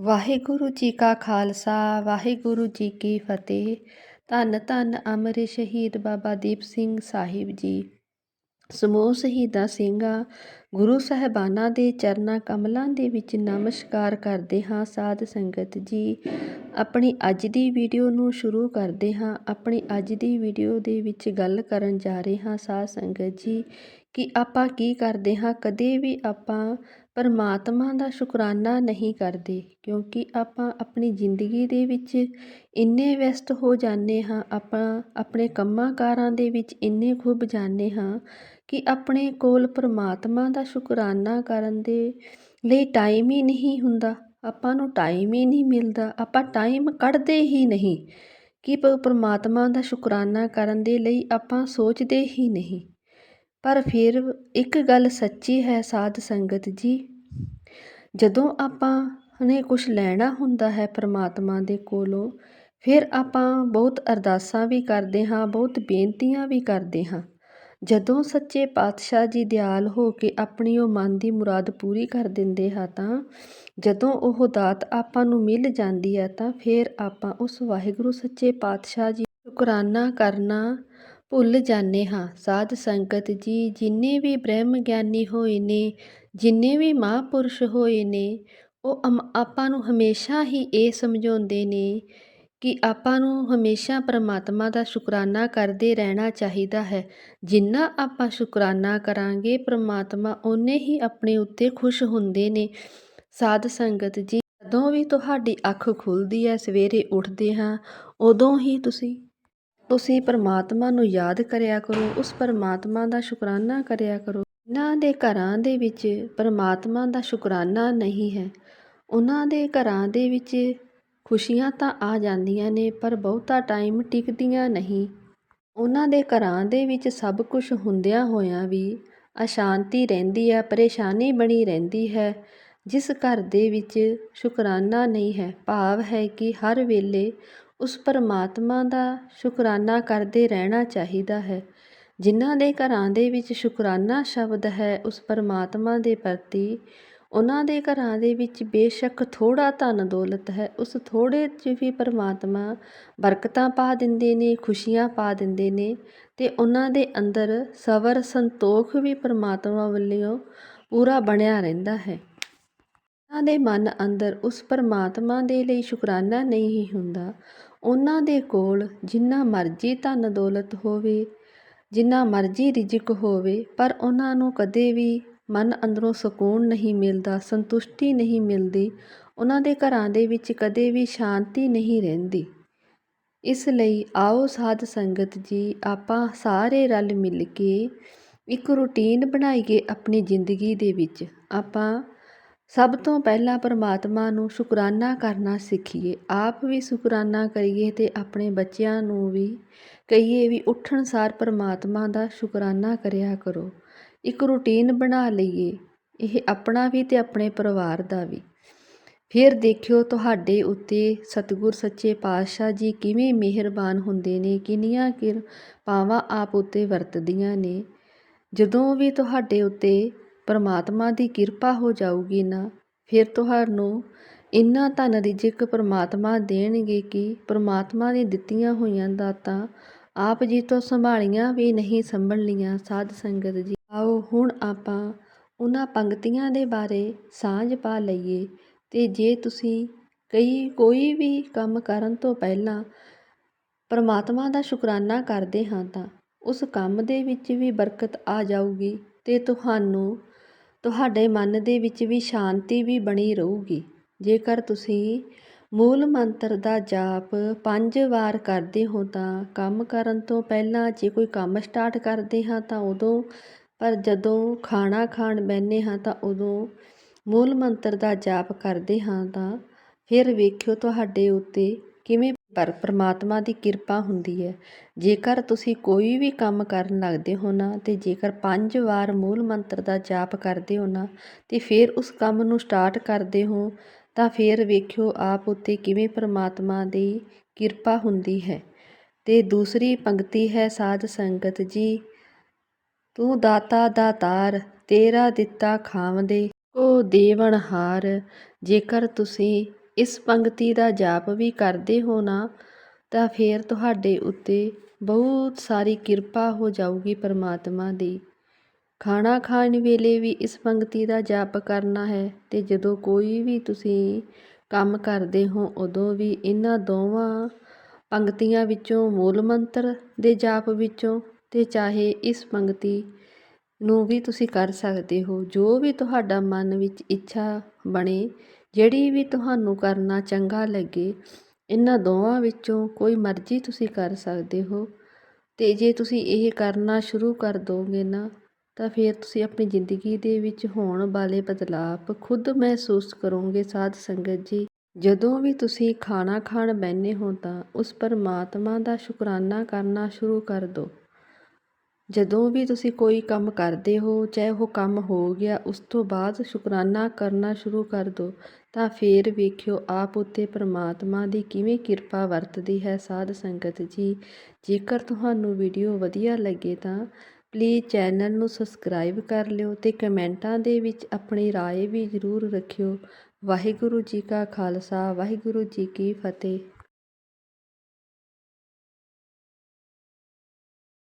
ਵਾਹਿਗੁਰੂ ਜੀ ਕਾ ਖਾਲਸਾ, ਵਾਹਿਗੁਰੂ ਜੀ ਕੀ ਫਤਿਹ। ਧੰਨ ਧੰਨ ਅਮਰ ਸ਼ਹੀਦ ਬਾਬਾ ਦੀਪ ਸਿੰਘ ਸਾਹਿਬ ਜੀ। ਸਮੂਹ ਸ਼ਹੀਦਾਂ ਸਿੰਘਾਂ ਗੁਰੂ ਸਾਹਿਬਾਨਾਂ ਦੇ ਚਰਨਾਂ ਕਮਲਾਂ ਦੇ ਵਿੱਚ ਨਮਸਕਾਰ ਕਰਦੇ ਹਾਂ ਸਾਧ ਸੰਗਤ ਜੀ। ਆਪਣੀ ਅੱਜ ਦੀ ਵੀਡੀਓ ਨੂੰ ਸ਼ੁਰੂ ਕਰਦੇ ਹਾਂ। ਆਪਣੀ ਅੱਜ ਦੀ ਵੀਡੀਓ ਦੇ ਵਿੱਚ ਗੱਲ ਕਰਨ ਜਾ ਰਹੇ ਹਾਂ ਸਾਧ ਸੰਗਤ ਜੀ, ਕਿ ਆਪਾਂ ਕੀ ਕਰਦੇ ਹਾਂ? ਕਦੇ ਵੀ ਆਪਾਂ ਪਰਮਾਤਮਾ ਦਾ ਸ਼ੁਕਰਾਨਾ ਨਹੀਂ ਕਰਦੇ, ਕਿਉਂਕਿ ਆਪਾਂ ਆਪਣੀ ਜ਼ਿੰਦਗੀ ਦੇ ਵਿੱਚ ਇੰਨੇ ਵਿਅਸਤ ਹੋ ਜਾਂਦੇ ਹਾਂ, ਆਪਾਂ ਆਪਣੇ ਕੰਮਾਂ ਕਾਰਾਂ ਦੇ ਵਿੱਚ ਇੰਨੇ ਖੁੱਭ ਜਾਂਦੇ ਹਾਂ ਕਿ ਆਪਣੇ ਕੋਲ ਪਰਮਾਤਮਾ ਦਾ ਸ਼ੁਕਰਾਨਾ ਕਰਨ ਦੇ ਲਈ ਟਾਈਮ ਹੀ ਨਹੀਂ ਹੁੰਦਾ। ਆਪਾਂ ਨੂੰ ਟਾਈਮ ਹੀ ਨਹੀਂ ਮਿਲਦਾ। ਆਪਾਂ ਟਾਈਮ ਕੱਢਦੇ ਹੀ ਨਹੀਂ ਕਿ ਪਰਮਾਤਮਾ ਦਾ ਸ਼ੁਕਰਾਨਾ ਕਰਨ ਦੇ ਲਈ ਆਪਾਂ ਸੋਚਦੇ ਹੀ ਨਹੀਂ। ਪਰ ਫਿਰ ਇੱਕ ਗੱਲ ਸੱਚੀ ਹੈ ਸਾਧ ਸੰਗਤ ਜੀ, ਜਦੋਂ ਆਪਾਂ ਨੇ ਕੁਝ ਲੈਣਾ ਹੁੰਦਾ ਹੈ ਪਰਮਾਤਮਾ ਦੇ ਕੋਲੋਂ, ਫਿਰ ਆਪਾਂ ਬਹੁਤ ਅਰਦਾਸਾਂ ਵੀ ਕਰਦੇ ਹਾਂ, ਬਹੁਤ ਬੇਨਤੀਆਂ ਵੀ ਕਰਦੇ ਹਾਂ। ਜਦੋਂ ਸੱਚੇ ਪਾਤਸ਼ਾਹ ਜੀ ਦਿਆਲ ਹੋ ਕੇ ਆਪਣੀ ਉਹ ਮਨ ਦੀ ਮੁਰਾਦ ਪੂਰੀ ਕਰ ਦਿੰਦੇ ਹਾਂ ਤਾਂ ਜਦੋਂ ਉਹ ਦਾਤ ਆਪਾਂ ਨੂੰ ਮਿਲ ਜਾਂਦੀ ਹੈ ਤਾਂ ਫਿਰ ਆਪਾਂ ਉਸ ਵਾਹਿਗੁਰੂ ਸੱਚੇ ਪਾਤਸ਼ਾਹ ਜੀ ਸ਼ੁਕਰਾਨਾ ਕਰਨਾ ਭੁੱਲ ਜਾਂਦੇ ਹਾਂ। ਸਾਧ ਸੰਗਤ ਜੀ, ਜਿੰਨੇ ਵੀ ਬ੍ਰਹਮ ਗਿਆਨੀ ਹੋਏ ਨੇ, ਜਿੰਨੇ ਵੀ ਮਹਾਂਪੁਰਸ਼ ਹੋਏ ਨੇ, ਉਹ ਆਪਾਂ ਨੂੰ ਹਮੇਸ਼ਾ ਹੀ ਇਹ ਸਮਝਾਉਂਦੇ ਨੇ ਕਿ ਆਪਾਂ ਨੂੰ ਹਮੇਸ਼ਾ ਪਰਮਾਤਮਾ ਦਾ ਸ਼ੁਕਰਾਨਾ ਕਰਦੇ ਰਹਿਣਾ ਚਾਹੀਦਾ ਹੈ। ਜਿੰਨਾ ਆਪਾਂ ਸ਼ੁਕਰਾਨਾ ਕਰਾਂਗੇ, ਪਰਮਾਤਮਾ ਓਨੇ ਹੀ ਆਪਣੇ ਉੱਤੇ ਖੁਸ਼ ਹੁੰਦੇ ਨੇ। ਸਾਧ ਸੰਗਤ ਜੀ, ਜਦੋਂ ਵੀ ਤੁਹਾਡੀ ਅੱਖ ਖੁੱਲਦੀ ਹੈ, ਸਵੇਰੇ ਉੱਠਦੇ ਹਾਂ, ਉਦੋਂ ਹੀ ਤੁਸੀਂ ਤੁਸੀਂ ਪਰਮਾਤਮਾ ਨੂੰ ਯਾਦ ਕਰਿਆ ਕਰੋ, ਉਸ ਪਰਮਾਤਮਾ ਦਾ ਸ਼ੁਕਰਾਨਾ ਕਰਿਆ ਕਰੋ। ਇਹਨਾਂ ਦੇ ਘਰਾਂ ਦੇ ਵਿੱਚ ਪਰਮਾਤਮਾ ਦਾ ਸ਼ੁਕਰਾਨਾ ਨਹੀਂ ਹੈ ਉਹਨਾਂ ਦੇ ਘਰਾਂ ਦੇ ਵਿੱਚ ਖੁਸ਼ੀਆਂ ਤਾਂ ਆ ਜਾਂਦੀਆਂ ਨੇ, ਪਰ ਬਹੁਤਾ ਟਾਈਮ ਟਿਕਦੀਆਂ ਨਹੀਂ। ਉਹਨਾਂ ਦੇ ਘਰਾਂ ਦੇ ਵਿੱਚ ਸਭ ਕੁਝ ਹੁੰਦਿਆਂ ਹੋਇਆਂ ਵੀ ਅਸ਼ਾਂਤੀ ਰਹਿੰਦੀ ਹੈ, ਪਰੇਸ਼ਾਨੀ ਬਣੀ ਰਹਿੰਦੀ ਹੈ, ਜਿਸ ਘਰ ਦੇ ਵਿੱਚ ਸ਼ੁਕਰਾਨਾ ਨਹੀਂ ਹੈ। ਭਾਵ ਹੈ ਕਿ ਹਰ ਵੇਲੇ ਉਸ ਪਰਮਾਤਮਾ ਦਾ ਸ਼ੁਕਰਾਨਾ ਕਰਦੇ ਰਹਿਣਾ ਚਾਹੀਦਾ ਹੈ। ਜਿਨ੍ਹਾਂ ਦੇ ਘਰਾਂ ਦੇ ਵਿੱਚ ਸ਼ੁਕਰਾਨਾ ਸ਼ਬਦ ਹੈ, ਉਸ ਪਰਮਾਤਮਾ ਦੇ ਪ੍ਰਤੀ ਉਹਨਾਂ ਦੇ ਘਰਾਂ ਦੇ ਵਿੱਚ ਬੇਸ਼ੱਕ ਥੋੜ੍ਹਾ ਧਨ ਦੌਲਤ ਹੈ, ਉਸ ਥੋੜ੍ਹੇ 'ਚ ਵੀ ਪਰਮਾਤਮਾ ਬਰਕਤਾਂ ਪਾ ਦਿੰਦੇ ਨੇ, ਖੁਸ਼ੀਆਂ ਪਾ ਦਿੰਦੇ ਨੇ ਅਤੇ ਉਹਨਾਂ ਦੇ ਅੰਦਰ ਸਬਰ ਸੰਤੋਖ ਵੀ ਪਰਮਾਤਮਾ ਵੱਲੋਂ ਪੂਰਾ ਬਣਿਆ ਰਹਿੰਦਾ ਹੈ। ਉਹਨਾਂ ਦੇ ਮਨ ਅੰਦਰ ਉਸ ਪਰਮਾਤਮਾ ਦੇ ਲਈ ਸ਼ੁਕਰਾਨਾ ਨਹੀਂ ਹੁੰਦਾ। ਉਹਨਾਂ ਦੇ ਕੋਲ ਜਿੰਨਾ ਮਰਜ਼ੀ ਧਨ ਦੌਲਤ ਹੋਵੇ, ਜਿੰਨਾ ਮਰਜ਼ੀ ਰਿਜ਼ਕ ਹੋਵੇ, ਪਰ ਉਹਨਾਂ ਨੂੰ ਕਦੇ ਵੀ ਮਨ ਅੰਦਰੋਂ ਸਕੂਨ ਨਹੀਂ ਮਿਲਦਾ, ਸੰਤੁਸ਼ਟੀ ਨਹੀਂ ਮਿਲਦੀ, ਉਹਨਾਂ ਦੇ ਘਰਾਂ ਦੇ ਵਿੱਚ ਕਦੇ ਵੀ ਸ਼ਾਂਤੀ ਨਹੀਂ ਰਹਿੰਦੀ। ਇਸ ਲਈ ਆਓ ਸਾਧ ਸੰਗਤ ਜੀ, ਆਪਾਂ ਸਾਰੇ ਰਲ ਮਿਲ ਕੇ ਇੱਕ ਰੁਟੀਨ ਬਣਾਈਏ ਆਪਣੀ ਜ਼ਿੰਦਗੀ ਦੇ ਵਿੱਚ। ਆਪਾਂ ਸਭ ਤੋਂ ਪਹਿਲਾਂ ਪਰਮਾਤਮਾ ਨੂੰ ਸ਼ੁਕਰਾਨਾ ਕਰਨਾ ਸਿੱਖੀਏ। ਆਪ ਵੀ ਸ਼ੁਕਰਾਨਾ ਕਰੀਏ ਤੇ ਆਪਣੇ ਬੱਚਿਆਂ ਨੂੰ ਵੀ ਕਹੀਏ ਵੀ ਉੱਠਣ ਸਾਰ ਪਰਮਾਤਮਾ ਦਾ ਸ਼ੁਕਰਾਨਾ ਕਰਿਆ ਕਰੋ। ਇੱਕ ਰੂਟੀਨ ਬਣਾ ਲਈਏ, ਇਹ ਆਪਣਾ ਵੀ ਤੇ ਆਪਣੇ ਪਰਿਵਾਰ ਦਾ ਵੀ। ਫਿਰ ਦੇਖਿਓ ਤੁਹਾਡੇ ਉੱਤੇ ਸਤਿਗੁਰ ਸੱਚੇ ਪਾਤਸ਼ਾਹ ਜੀ ਕਿਵੇਂ ਮਿਹਰਬਾਨ ਹੁੰਦੇ ਨੇ, ਕਿੰਨੀਆਂ ਕਿਰ ਕਿਰਪਾਵਾਂ ਆਪ ਉੱਤੇ ਵਰਤਦੀਆਂ ਨੇ। ਜਦੋਂ ਵੀ ਤੁਹਾਡੇ ਉੱਤੇ ਪਰਮਾਤਮਾ ਦੀ ਕਿਰਪਾ ਹੋ ਜਾਊਗੀ ਨਾ, ਫਿਰ ਤੁਹਾਨੂੰ ਇੰਨਾ ਧਨ ਰਿਜਕ ਪਰਮਾਤਮਾ ਦੇਣਗੇ ਕਿ ਪਰਮਾਤਮਾ ਨੇ ਦਿੱਤੀਆਂ ਹੋਈਆਂ ਦਾਤਾਂ ਆਪ ਜੀ ਤੋਂ ਸੰਭਾਲੀਆਂ ਵੀ ਨਹੀਂ ਸੰਭਲਣੀਆਂ ਸਾਧ ਸੰਗਤ ਜੀ। ਆਓ ਹੁਣ ਆਪਾਂ ਉਹਨਾਂ ਪੰਕਤੀਆਂ ਦੇ ਬਾਰੇ ਸਾਂਝ ਪਾ ਲਈਏ ਤੇ ਜੇ ਤੁਸੀਂ ਕਈ, ਕੋਈ ਵੀ ਕੰਮ ਕਰਨ ਤੋਂ ਪਹਿਲਾਂ ਪਰਮਾਤਮਾ ਦਾ ਸ਼ੁਕਰਾਨਾ ਕਰਦੇ ਹਾਂ ਤਾਂ ਉਸ ਕੰਮ ਦੇ ਵਿੱਚ ਵੀ ਬਰਕਤ ਆ ਜਾਊਗੀ ਤੇ ਤੁਹਾਨੂੰ, ਤੁਹਾਡੇ ਮਨ ਦੇ ਵਿੱਚ ਵੀ ਸ਼ਾਂਤੀ ਵੀ ਬਣੀ ਰਹੂਗੀ। ਜੇਕਰ ਤੁਸੀਂ ਮੂਲ ਮੰਤਰ ਦਾ ਜਾਪ ਪੰਜ ਵਾਰ ਕਰਦੇ ਹੋ ਤਾਂ ਕੰਮ ਕਰਨ ਤੋਂ ਪਹਿਲਾਂ ਜੇ ਕੋਈ ਕੰਮ ਸਟਾਰਟ ਕਰਦੇ ਹਾਂ ਤਾਂ ਉਦੋਂ, ਪਰ ਜਦੋਂ ਖਾਣਾ ਖਾਣ ਬੈਠੇ ਹਾਂ ਤਾਂ ਉਦੋਂ ਮੂਲ ਮੰਤਰ ਦਾ ਜਾਪ ਕਰਦੇ ਹਾਂ ਤਾਂ ਫਿਰ ਵੇਖਿਓ ਤੁਹਾਡੇ ਉੱਤੇ ਕਿਵੇਂ ਪਰ ਪਰਮਾਤਮਾ ਦੀ ਕਿਰਪਾ ਹੁੰਦੀ ਹੈ। ਜੇਕਰ ਤੁਸੀਂ ਕੋਈ ਵੀ ਕੰਮ ਕਰਨ ਲੱਗਦੇ ਹੋ ਨਾ ਤੇ ਜੇਕਰ ਪੰਜ ਵਾਰ ਮੂਲ ਮੰਤਰ ਦਾ ਜਾਪ ਕਰਦੇ ਹੋ ਨਾ ਤੇ ਫਿਰ ਉਸ ਕੰਮ ਨੂੰ ਸਟਾਰਟ ਕਰਦੇ ਹੋ ਤਾਂ ਫਿਰ ਵੇਖਿਓ ਆਪ ਉੱਤੇ ਕਿਵੇਂ ਪਰਮਾਤਮਾ ਦੀ ਕਿਰਪਾ ਹੁੰਦੀ ਹੈ। ਤੇ ਦੂਸਰੀ ਪੰਕਤੀ ਹੈ ਸਾਧ ਸੰਗਤ ਜੀ, ਤੂੰ ਦਾਤਾ ਦਾਤਾਰ ਤੇਰਾ ਦਿੱਤਾ ਖਾਵਦੇ, ਕੋ ਦੇਵਨ ਹਾਰ। ਜੇਕਰ ਤੁਸੀਂ ਇਸ ਪੰਕਤੀ ਦਾ ਜਾਪ ਵੀ ਕਰਦੇ ਹੋ ਨਾ, ਤਾਂ ਫਿਰ ਤੁਹਾਡੇ ਉੱਤੇ ਬਹੁਤ ਸਾਰੀ ਕਿਰਪਾ ਹੋ ਜਾਊਗੀ ਪਰਮਾਤਮਾ ਦੀ। ਖਾਣਾ ਖਾਣ ਵੇਲੇ ਵੀ ਇਸ ਪੰਗਤੀ ਦਾ ਜਾਪ ਕਰਨਾ ਹੈ ਅਤੇ ਜਦੋਂ ਕੋਈ ਵੀ ਤੁਸੀਂ ਕੰਮ ਕਰਦੇ ਹੋ, ਉਦੋਂ ਵੀ ਇਹਨਾਂ ਦੋਵਾਂ ਪੰਗਤੀਆਂ ਵਿੱਚੋਂ ਮੂਲ ਮੰਤਰ ਦੇ ਜਾਪ ਵਿੱਚੋਂ ਅਤੇ ਚਾਹੇ ਇਸ ਪੰਗਤੀ ਨੂੰ ਵੀ ਤੁਸੀਂ ਕਰ ਸਕਦੇ ਹੋ। ਜੋ ਵੀ ਤੁਹਾਡਾ ਮਨ ਵਿੱਚ ਇੱਛਾ ਬਣੇ, ਜਿਹੜੀ ਵੀ ਤੁਹਾਨੂੰ ਕਰਨਾ ਚੰਗਾ ਲੱਗੇ, ਇਹਨਾਂ ਦੋਵਾਂ ਵਿੱਚੋਂ ਕੋਈ ਮਰਜ਼ੀ ਤੁਸੀਂ ਕਰ ਸਕਦੇ ਹੋ। ਅਤੇ ਜੇ ਤੁਸੀਂ ਇਹ ਕਰਨਾ ਸ਼ੁਰੂ ਕਰ ਦੋਗੇ ਨਾ ਤਾਂ ਫਿਰ ਤੁਸੀਂ ਆਪਣੀ ਜ਼ਿੰਦਗੀ ਦੇ ਵਿੱਚ ਹੋਣ ਵਾਲੇ ਬਦਲਾਅ ਖੁਦ ਮਹਿਸੂਸ ਕਰੋਗੇ, ਸਾਧ ਸੰਗਤ ਜੀ। ਜਦੋਂ ਵੀ ਤੁਸੀਂ ਖਾਣਾ ਖਾਣ ਬੈਠੇ ਹੋ ਤਾਂ ਉਸ ਪਰਮਾਤਮਾ ਦਾ ਸ਼ੁਕਰਾਨਾ ਕਰਨਾ ਸ਼ੁਰੂ ਕਰ ਦਿਓ ਜਦੋਂ ਵੀ ਤੁਸੀਂ ਕੋਈ ਕੰਮ ਕਰਦੇ ਹੋ, ਚਾਹੇ ਉਹ ਕੰਮ ਹੋ ਗਿਆ, ਉਸ ਤੋਂ ਬਾਅਦ ਸ਼ੁਕਰਾਨਾ ਕਰਨਾ ਸ਼ੁਰੂ ਕਰ ਦਿਓ ਤਾਂ ਫੇਰ ਵੇਖਿਓ, ਆਪ ਉੱਤੇ ਪ੍ਰਮਾਤਮਾ ਦੀ ਕਿਵੇਂ ਕਿਰਪਾ ਵਰਤਦੀ ਹੈ, ਸਾਧ ਸੰਗਤ ਜੀ। ਜੇਕਰ ਤੁਹਾਨੂੰ ਵੀਡੀਓ ਵਧੀਆ ਲੱਗੇ ਤਾਂ ਪਲੀਜ਼ ਚੈਨਲ ਨੂੰ ਸਬਸਕ੍ਰਾਈਬ ਕਰ ਲਿਓ ਤੇ ਕਮੈਂਟਾਂ ਦੇ ਵਿੱਚ ਆਪਣੀ ਰਾਏ ਵੀ ਜ਼ਰੂਰ ਰੱਖਿਓ। ਵਾਹਿਗੁਰੂ ਜੀ ਕਾ ਖਾਲਸਾ, ਵਾਹਿਗੁਰੂ ਜੀ ਕੀ ਫਤਿਹ।